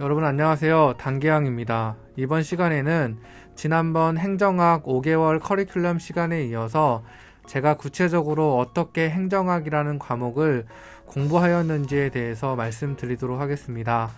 여러분 안녕하세요. 단계양입니다. 이번 시간에는 지난번 행정학 5개월 커리큘럼 시간에 이어서 제가 구체적으로 어떻게 행정학이라는 과목을 공부하였는지에 대해서 말씀드리도록 하겠습니다.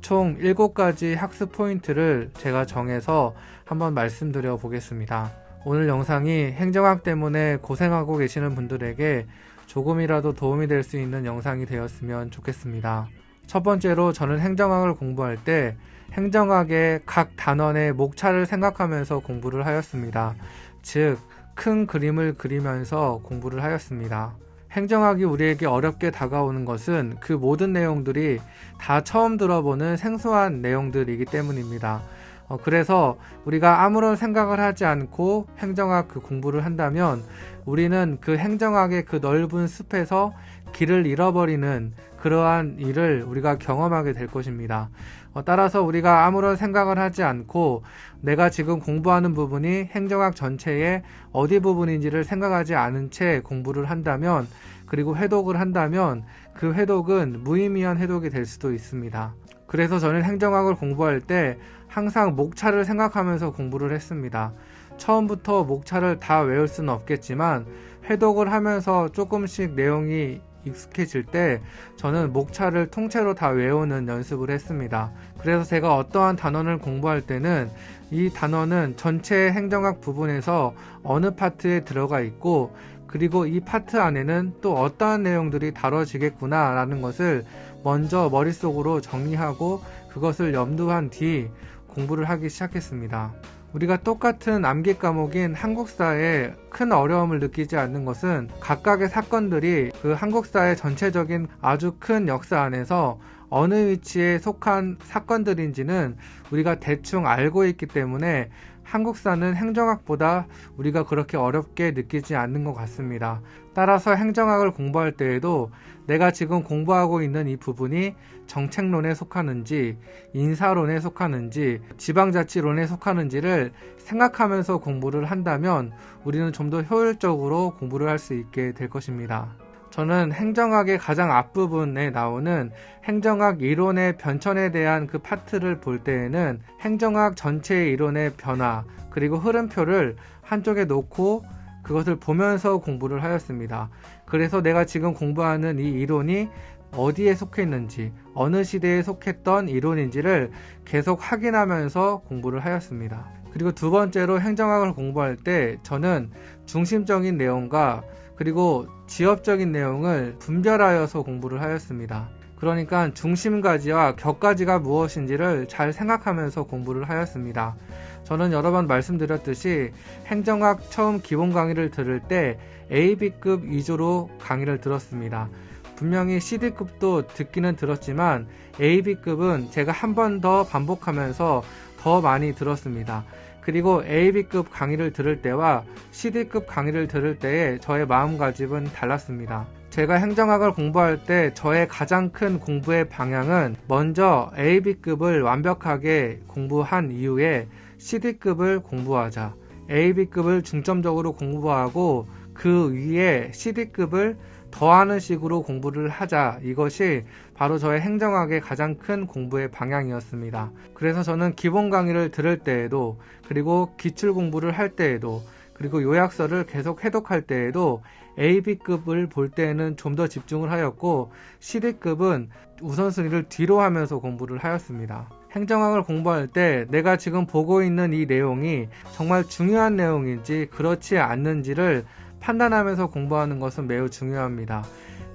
총 7가지 학습 포인트를 제가 정해서 한번 말씀드려 보겠습니다. 오늘 영상이 행정학 때문에 고생하고 계시는 분들에게 조금이라도 도움이 될 수 있는 영상이 되었으면 좋겠습니다. 첫 번째로 저는 행정학을 공부할 때 행정학의 각 단원의 목차를 생각하면서 공부를 하였습니다. 즉, 큰 그림을 그리면서 공부를 하였습니다. 행정학이 우리에게 어렵게 다가오는 것은 그 모든 내용들이 다 처음 들어보는 생소한 내용들이기 때문입니다. 어, 그래서 우리가 아무런 생각을 하지 않고 행정학 그 공부를 한다면 우리는 그 행정학의 그 넓은 숲에서 길을 잃어버리는 그러한 일을 우리가 경험하게 될 것입니다. 어, 따라서 우리가 아무런 생각을 하지 않고 내가 지금 공부하는 부분이 행정학 전체의 어디 부분인지를 생각하지 않은 채 공부를 한다면 그리고 회독을 한다면 그 회독은 무의미한 회독이 될 수도 있습니다. 그래서 저는 행정학을 공부할 때 항상 목차를 생각하면서 공부를 했습니다. 처음부터 목차를 다 외울 수는 없겠지만 회독을 하면서 조금씩 내용이 익숙해질 때 저는 목차를 통째로 다 외우는 연습을 했습니다. 그래서 제가 어떠한 단원을 공부할 때는 이 단원은 전체 행정학 부분에서 어느 파트에 들어가 있고 그리고 이 파트 안에는 또 어떠한 내용들이 다뤄지겠구나 라는 것을 먼저 머릿속으로 정리하고 그것을 염두한 뒤 공부를 하기 시작했습니다. 우리가 똑같은 암기 과목인 한국사에 큰 어려움을 느끼지 않는 것은 각각의 사건들이 그 한국사의 전체적인 아주 큰 역사 안에서 어느 위치에 속한 사건들인지는 우리가 대충 알고 있기 때문에 한국사는 행정학보다 우리가 그렇게 어렵게 느끼지 않는 것 같습니다. 따라서 행정학을 공부할 때에도 내가 지금 공부하고 있는 이 부분이 정책론에 속하는지, 인사론에 속하는지, 지방자치론에 속하는지를 생각하면서 공부를 한다면 우리는 좀 더 효율적으로 공부를 할 수 있게 될 것입니다. 저는 행정학의 가장 앞부분에 나오는 행정학 이론의 변천에 대한 그 파트를 볼 때에는 행정학 전체의 이론의 변화 그리고 흐름표를 한쪽에 놓고 그것을 보면서 공부를 하였습니다. 그래서 내가 지금 공부하는 이 이론이 어디에 속해 있는지, 어느 시대에 속했던 이론인지를 계속 확인하면서 공부를 하였습니다. 그리고 두 번째로 행정학을 공부할 때 저는 중심적인 내용과 그리고 지엽적인 내용을 분별하여서 공부를 하였습니다. 그러니까 중심가지와 격가지가 무엇인지를 잘 생각하면서 공부를 하였습니다. 저는 여러 번 말씀드렸듯이 행정학 처음 기본 강의를 들을 때 AB급 위주로 강의를 들었습니다. 분명히 CD급도 듣기는 들었지만 AB급은 제가 한 번 더 반복하면서 더 많이 들었습니다. 그리고 AB급 강의를 들을 때와 CD급 강의를 들을 때의 저의 마음가짐은 달랐습니다. 제가 행정학을 공부할 때 저의 가장 큰 공부의 방향은 먼저 AB급을 완벽하게 공부한 이후에 CD급을 공부하자. AB급을 중점적으로 공부하고 그 위에 CD급을 더하는 식으로 공부를 하자. 이것이 바로 저의 행정학의 가장 큰 공부의 방향이었습니다. 그래서 저는 기본 강의를 들을 때에도, 그리고 기출 공부를 할 때에도, 그리고 요약서를 계속 해독할 때에도 AB급을 볼 때에는 좀 더 집중을 하였고, CD급은 우선순위를 뒤로 하면서 공부를 하였습니다. 행정학을 공부할 때 내가 지금 보고 있는 이 내용이 정말 중요한 내용인지 그렇지 않는지를 판단하면서 공부하는 것은 매우 중요합니다.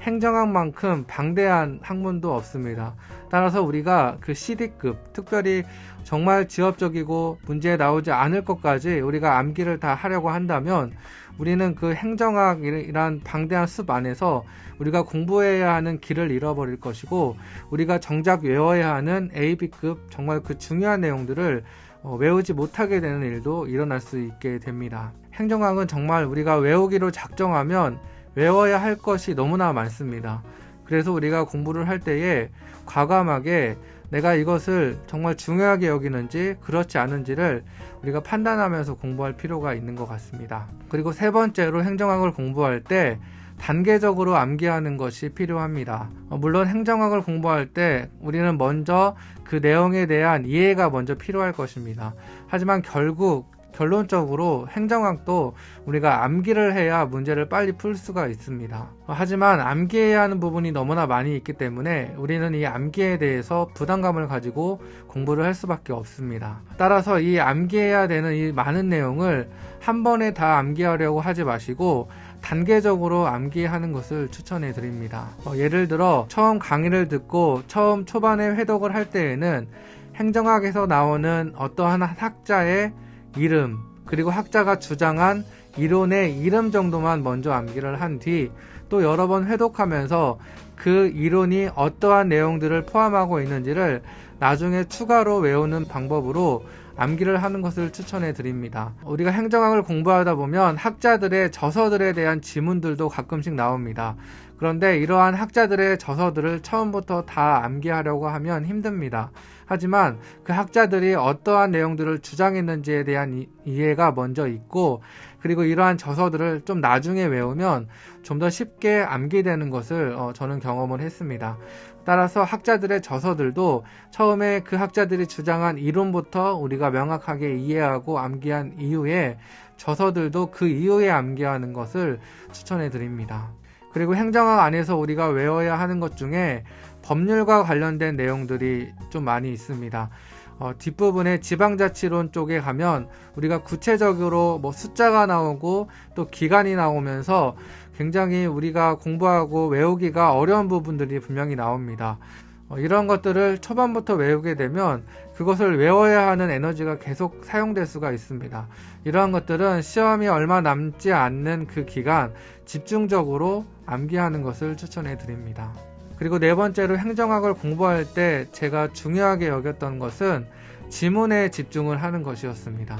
행정학만큼 방대한 학문도 없습니다. 따라서 우리가 그 CD급, 특별히 정말 지엽적이고 문제에 나오지 않을 것까지 우리가 암기를 다 하려고 한다면 우리는 그 행정학이란 방대한 숲 안에서 우리가 공부해야 하는 길을 잃어버릴 것이고 우리가 정작 외워야 하는 AB급 정말 그 중요한 내용들을 어, 외우지 못하게 되는 일도 일어날 수 있게 됩니다. 행정학은 정말 우리가 외우기로 작정하면 외워야 할 것이 너무나 많습니다. 그래서 우리가 공부를 할 때에 과감하게 내가 이것을 정말 중요하게 여기는지 그렇지 않은지를 우리가 판단하면서 공부할 필요가 있는 것 같습니다. 그리고 세 번째로 행정학을 공부할 때 단계적으로 암기하는 것이 필요합니다. 어, 물론 행정학을 공부할 때 우리는 먼저 그 내용에 대한 이해가 먼저 필요할 것입니다. 하지만 결국 결론적으로 행정학도 우리가 암기를 해야 문제를 빨리 풀 수가 있습니다. 하지만 암기해야 하는 부분이 너무나 많이 있기 때문에 우리는 이 암기에 대해서 부담감을 가지고 공부를 할 수밖에 없습니다. 따라서 이 암기해야 되는 이 많은 내용을 한 번에 다 암기하려고 하지 마시고 단계적으로 암기하는 것을 추천해 드립니다. 어, 예를 들어 처음 강의를 듣고 처음 초반에 회독을 할 때에는 행정학에서 나오는 어떠한 학자의 이름, 그리고 학자가 주장한 이론의 이름 정도만 먼저 암기를 한 뒤 또 여러 번 회독하면서 그 이론이 어떠한 내용들을 포함하고 있는지를 나중에 추가로 외우는 방법으로 암기를 하는 것을 추천해 드립니다. 우리가 행정학을 공부하다 보면 학자들의 저서들에 대한 지문들도 가끔씩 나옵니다. 그런데 이러한 학자들의 저서들을 처음부터 다 암기하려고 하면 힘듭니다. 하지만 그 학자들이 어떠한 내용들을 주장했는지에 대한 이, 이해가 먼저 있고 그리고 이러한 저서들을 좀 나중에 외우면 좀 더 쉽게 암기되는 것을 어, 저는 경험을 했습니다. 따라서 학자들의 저서들도 처음에 그 학자들이 주장한 이론부터 우리가 명확하게 이해하고 암기한 이후에 저서들도 그 이후에 암기하는 것을 추천해 드립니다. 그리고 행정학 안에서 우리가 외워야 하는 것 중에 법률과 관련된 내용들이 좀 많이 있습니다. 어, 뒷부분에 지방자치론 쪽에 가면 우리가 구체적으로 뭐 숫자가 나오고 또 기간이 나오면서 굉장히 우리가 공부하고 외우기가 어려운 부분들이 분명히 나옵니다. 어, 이런 것들을 초반부터 외우게 되면 그것을 외워야 하는 에너지가 계속 사용될 수가 있습니다. 이러한 것들은 시험이 얼마 남지 않는 그 기간 집중적으로 암기하는 것을 추천해 드립니다. 그리고 네 번째로 행정학을 공부할 때 제가 중요하게 여겼던 것은 지문에 집중을 하는 것이었습니다.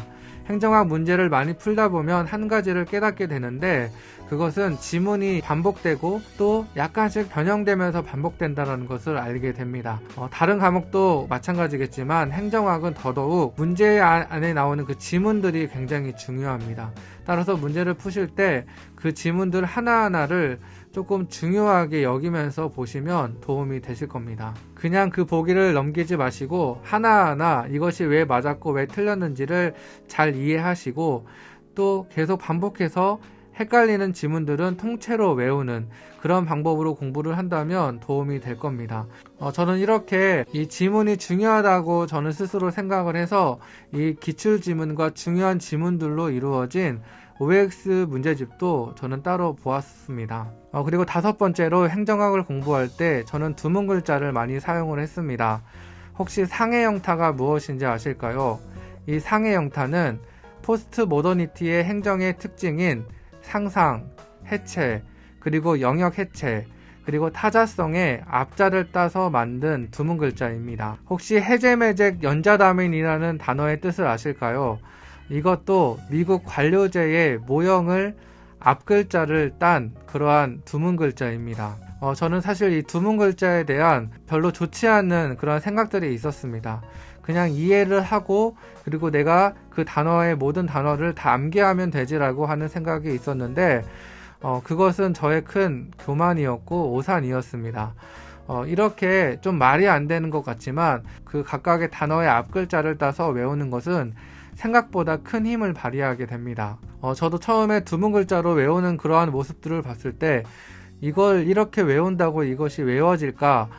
행정학 문제를 많이 풀다 보면 한 가지를 깨닫게 되는데 그것은 지문이 반복되고 또 약간씩 변형되면서 반복된다는 것을 알게 됩니다. 어, 다른 과목도 마찬가지겠지만 행정학은 더더욱 문제 안에 나오는 그 지문들이 굉장히 중요합니다. 따라서 문제를 푸실 때 그 지문들 하나하나를 조금 중요하게 여기면서 보시면 도움이 되실 겁니다. 그냥 그 보기를 넘기지 마시고 하나하나 이것이 왜 맞았고 왜 틀렸는지를 잘 이해하시고 또 계속 반복해서 헷갈리는 지문들은 통째로 외우는 그런 방법으로 공부를 한다면 도움이 될 겁니다. 어, 저는 이렇게 이 지문이 중요하다고 저는 스스로 생각을 해서 이 기출 지문과 중요한 지문들로 이루어진 OX 문제집도 저는 따로 보았습니다. 어, 그리고 다섯 번째로 행정학을 공부할 때 저는 두문 글자를 많이 사용을 했습니다. 혹시 상해 영타가 무엇인지 아실까요? 이 상해 영타는 포스트 모더니티의 행정의 특징인 상상, 해체, 그리고 영역 해체, 그리고 타자성의 앞자를 따서 만든 두문 글자입니다. 혹시 해제매직 연자다민이라는 단어의 뜻을 아실까요? 이것도 미국 관료제의 모형을 앞글자를 딴 그러한 두문 글자입니다. 어, 저는 사실 이 두문 글자에 대한 별로 좋지 않은 그런 생각들이 있었습니다. 그냥 이해를 하고 그리고 내가 그 단어의 모든 단어를 다 암기하면 되지라고 하는 생각이 있었는데 어, 그것은 저의 큰 교만이었고 오산이었습니다. 어, 이렇게 좀 말이 안 되는 것 같지만 그 각각의 단어의 앞글자를 따서 외우는 것은 생각보다 큰 힘을 발휘하게 됩니다. 어, 저도 처음에 두문 글자로 외우는 그러한 모습들을 봤을 때 이걸 이렇게 외운다고 이것이 외워질까?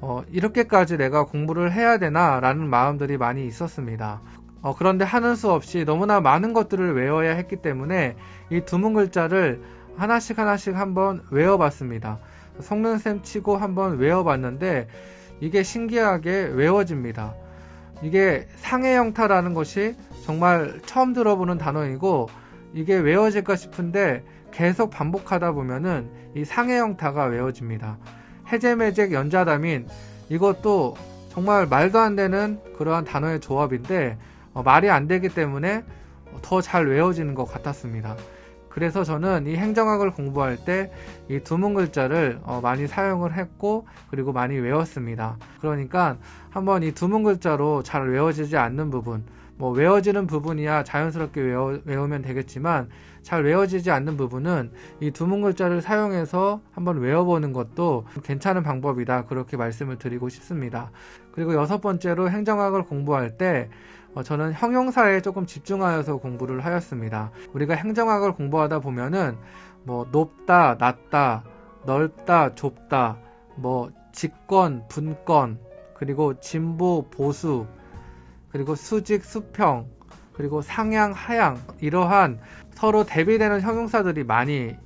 어, 이렇게까지 내가 공부를 해야 되나? 라는 마음들이 많이 있었습니다. 어, 그런데 하는 수 없이 너무나 많은 것들을 외워야 했기 때문에 이 두문 글자를 하나씩 하나씩 한번 외워봤습니다. 속는 셈 치고 한번 외워봤는데 이게 신기하게 외워집니다. 이게 상해 형타라는 것이 정말 처음 들어보는 단어이고 이게 외워질까 싶은데 계속 반복하다 보면은 이 상해 형타가 외워집니다. 해제매직 연자담인 이것도 정말 말도 안 되는 그러한 단어의 조합인데 어, 말이 안 되기 때문에 더 잘 외워지는 것 같았습니다. 그래서 저는 이 행정학을 공부할 때 이 두문 글자를 어, 많이 사용을 했고 그리고 많이 외웠습니다. 그러니까 한번 이 두문 글자로 잘 외워지지 않는 부분 뭐 외워지는 부분이야 자연스럽게 외워, 외우면 되겠지만 잘 외워지지 않는 부분은 이 두문 글자를 사용해서 한번 외워보는 것도 괜찮은 방법이다. 그렇게 말씀을 드리고 싶습니다. 그리고 여섯 번째로 행정학을 공부할 때 어, 저는 형용사에 조금 집중하여서 공부를 하였습니다. 우리가 행정학을 공부하다 보면은 뭐 높다, 낮다, 넓다, 좁다, 뭐 직권, 분권, 그리고 진보, 보수, 그리고 수직, 수평, 그리고 상향, 하향 이러한 서로 대비되는 형용사들이 많이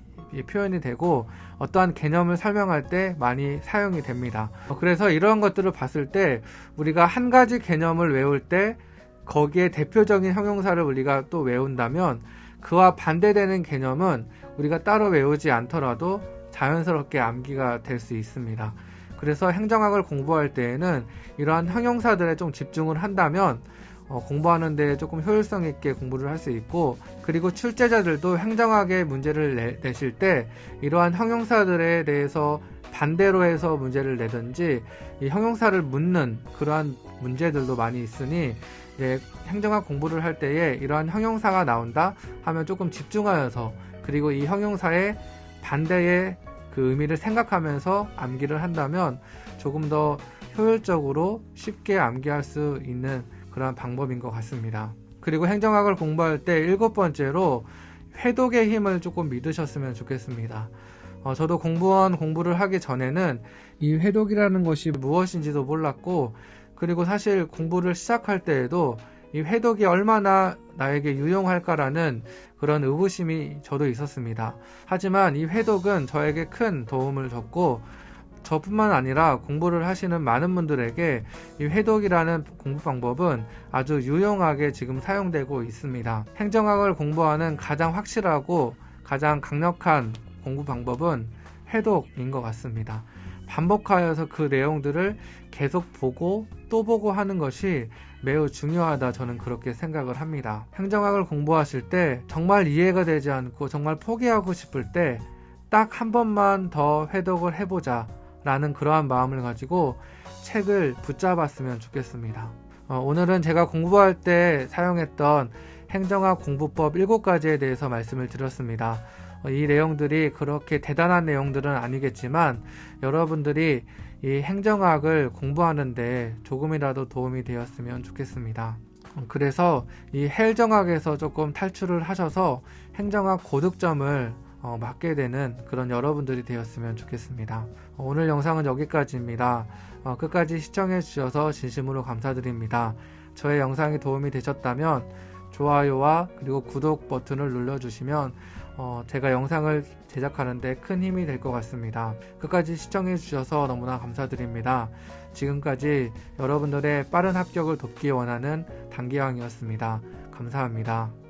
표현이 되고 어떠한 개념을 설명할 때 많이 사용이 됩니다. 그래서 이런 것들을 봤을 때 우리가 한 가지 개념을 외울 때 거기에 대표적인 형용사를 우리가 또 외운다면 그와 반대되는 개념은 우리가 따로 외우지 않더라도 자연스럽게 암기가 될 수 있습니다. 그래서 행정학을 공부할 때에는 이러한 형용사들에 좀 집중을 한다면 어, 공부하는 데 조금 효율성 있게 공부를 할 수 있고 그리고 출제자들도 행정학의 문제를 내, 실때 이러한 형용사들에 대해서 반대로 해서 문제를 내든지 이 형용사를 묻는 그러한 문제들도 많이 있으니 예, 행정학 공부를 할 때에 이러한 형용사가 나온다 하면 조금 집중하여서 그리고 이 형용사의 반대의 그 의미를 생각하면서 암기를 한다면 조금 더 효율적으로 쉽게 암기할 수 있는 그런 방법인 것 같습니다. 그리고 행정학을 공부할 때 일곱 번째로 회독의 힘을 조금 믿으셨으면 좋겠습니다. 어, 저도 공부원 공부를 하기 전에는 이 회독이라는 것이 무엇인지도 몰랐고, 그리고 사실 공부를 시작할 때에도 이 회독이 얼마나 나에게 유용할까라는 그런 의구심이 저도 있었습니다. 하지만 이 회독은 저에게 큰 도움을 줬고, 저뿐만 아니라 공부를 하시는 많은 분들에게 이 회독이라는 공부 방법은 아주 유용하게 지금 사용되고 있습니다. 행정학을 공부하는 가장 확실하고 가장 강력한 공부 방법은 회독인 것 같습니다. 반복하여서 그 내용들을 계속 보고 또 보고 하는 것이 매우 중요하다 저는 그렇게 생각을 합니다. 행정학을 공부하실 때 정말 이해가 되지 않고 정말 포기하고 싶을 때 딱 한 번만 더 회독을 해보자 라는 그러한 마음을 가지고 책을 붙잡았으면 좋겠습니다. 어, 오늘은 제가 공부할 때 사용했던 행정학 공부법 7가지에 대해서 말씀을 드렸습니다. 어, 이 내용들이 그렇게 대단한 내용들은 아니겠지만 여러분들이 이 행정학을 공부하는데 조금이라도 도움이 되었으면 좋겠습니다. 어, 그래서 이 헬정학에서 조금 탈출을 하셔서 행정학 고득점을 어, 맞게 되는 그런 여러분들이 되었으면 좋겠습니다. 어, 오늘 영상은 여기까지입니다. 어, 끝까지 시청해 주셔서 진심으로 감사드립니다. 저의 영상이 도움이 되셨다면 좋아요와 그리고 구독 버튼을 눌러주시면 어, 제가 영상을 제작하는데 큰 힘이 될 것 같습니다. 끝까지 시청해 주셔서 너무나 감사드립니다. 지금까지 여러분들의 빠른 합격을 돕기 원하는 단기왕이었습니다. 감사합니다.